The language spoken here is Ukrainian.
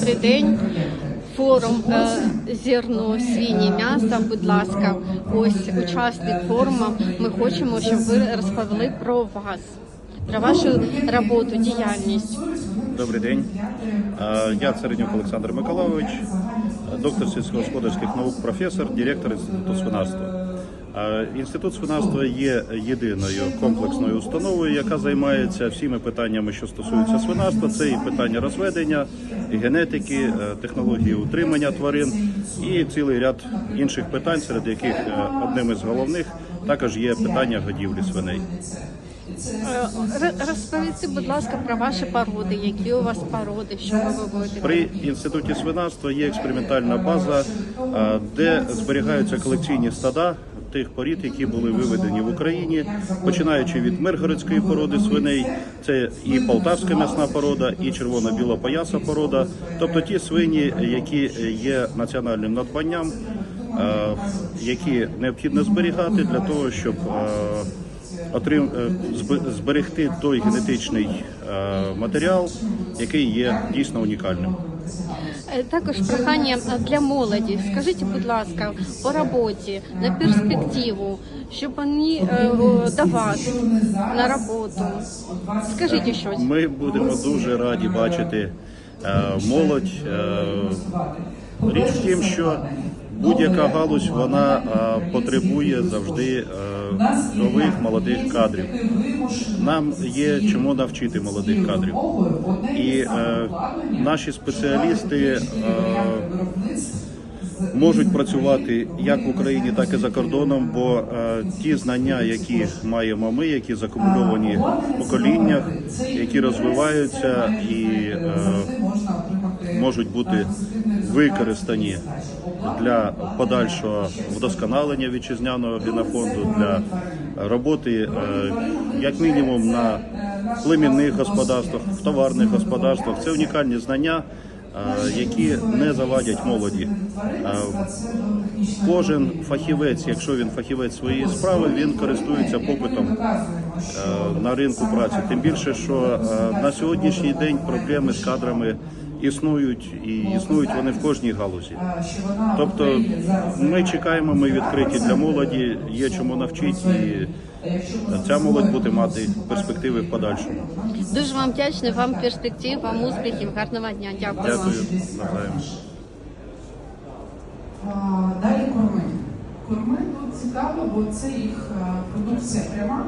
Добрий день. Форум е, зерно, свині, м'ясо. Будь ласка, ось учасник форуму. Ми хочемо, щоб ви розповіли про вас, про вашу роботу, діяльність. Добрий день. Е, Я Царинюк Олександр Миколайович, доктор сільськогосподарських наук, професор, директор Інституту свинарства. Інститут свинарства є єдиною комплексною установою, яка займається всіми питаннями, що стосуються свинарства. Це і питання розведення, і генетики, е, технології утримання тварин і цілий ряд інших питань, серед яких е, одним із головних також є питання годівлі свиней. Е, Розповідьте, будь ласка, про ваші породи, які у вас породи, що ви виводите. При інституті свинарства є експериментальна база, де зберігаються колекційні стада тих порід, які були виведені в Україні, починаючи від миргородської породи свиней, це і полтавська м'ясна порода, і червона білопояса порода, тобто ті свині, які є національним надбанням, які необхідно зберігати для того, щоб а, отрим е, зберегти той генетичний е, матеріал, який є дійсно унікальним. Е, Також прохання е, для молоді. Скажіть, будь ласка, по роботі, на перспективу, щоб вони давати до вас на роботу. Скажіть щось. Ми будемо дуже раді бачити е, молодь. Е, річ в тім, що будь-яка галузь вона е, потребує завжди е, нових молодих кадрів. Нам є чому навчити молодих кадрів. І е, наші спеціалісти можуть працювати як в Україні, так і за кордоном, бо ті знання, які маємо ми, які закумульовані в поколіннях, які розвиваються і можуть бути використані для подальшого вдосконалення вітчизняного генофонду, для роботи е, як мінімум на племінних господарствах, в товарних господарствах. Це унікальні знання. е, Які не завадять молоді. Е, Кожен фахівець, якщо він фахівець своєї справи, він користується попитом на ринку праці. Тим більше, що на сьогоднішній день проблеми з кадрами існують і існують вони в кожній галузі. Тобто ми чекаємо, ми відкриті для молоді, є чому навчити, і ця молодь буде мати перспективи в подальшому. Дуже вам вдячна, вам перспектив, вам успіхів, гарного дня. Дякую. Дякую. Далі корми. Корми тут цікаво, бо це їх продукція пряма.